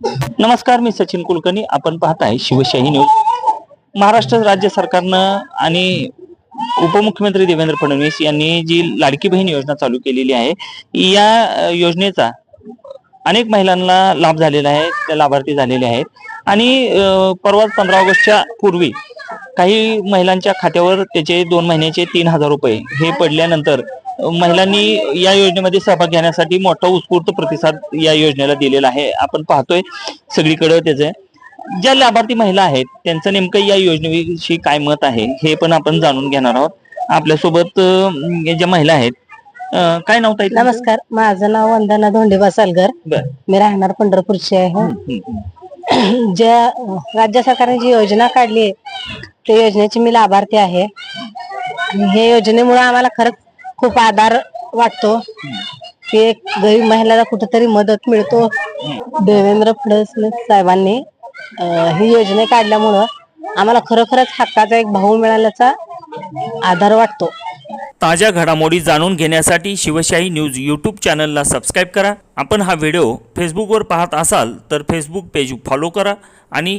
नमस्कार मी सचिन कुलकर्णी. आपण पाहताय शिवशाही न्यूज. महाराष्ट्र राज्य सरकारनं आणि उपमुख्यमंत्री देवेंद्र फडणवीस यांनी जी लाडकी बहीण योजना चालू केलेली आहे या योजनेचा अनेक महिलांना लाभ झालेला आहे त्या लाभार्थी झालेले आहेत. आणि परवाच पंधरा ऑगस्टच्या पूर्वी काही महिलांच्या खात्यावर त्याचे दोन महिन्याचे तीन हजार रुपये हे पडल्यानंतर महिलांनी या योजनेमध्ये सहभाग घेण्यासाठी मोठा उत्स्फूर्त प्रतिसाद या योजनेला दिलेला आहे. आपण पाहतोय सगळीकडे त्याचे. ज्या लाभार्थी महिला आहेत त्यांचं नेमकं या योजनेविषयी काय मत आहे हे पण आपण जाणून घेणार आहोत. आपल्यासोबत ज्या महिला आहेत काय नाव ताई? नमस्कार. माझं नाव वंदना धोंडेबा सालगर. मी राहणार पंढरपूरची आहे. ज्या राज्य सरकारने जी योजना काढली आहे त्या योजनेची मी लाभार्थी आहे. हे योजनेमुळे आम्हाला खरंच खूप आधार वाटतो. की एक गरीब महिलाला कुठेतरी मदत मिळतो. देवेंद्र फडणवीस साहेबांनी अं, ही योजना काढल्यामुळं आम्हाला खरोखरच हक्काचा एक भाऊ मिळाल्याचा आधार वाटतो. ताज्या घडामोडी जाणून घेण्यासाठी शिवशाही न्यूज यूट्यूब चॅनलला सबस्क्राईब करा. आपण हा व्हिडिओ फेसबुकवर पाहत असाल तर फेसबुक पेज फॉलो करा आणि